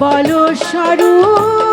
বলো স্বরূপ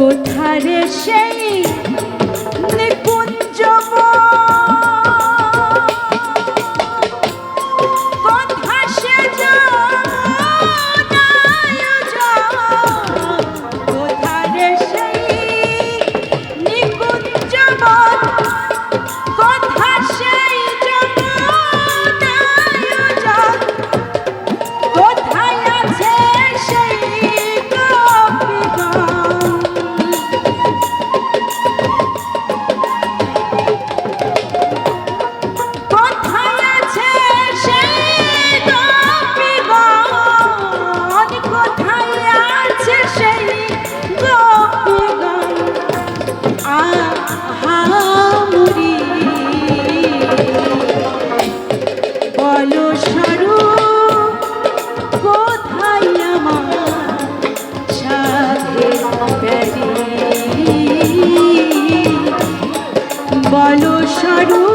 কোথারে সেই স্বরূপ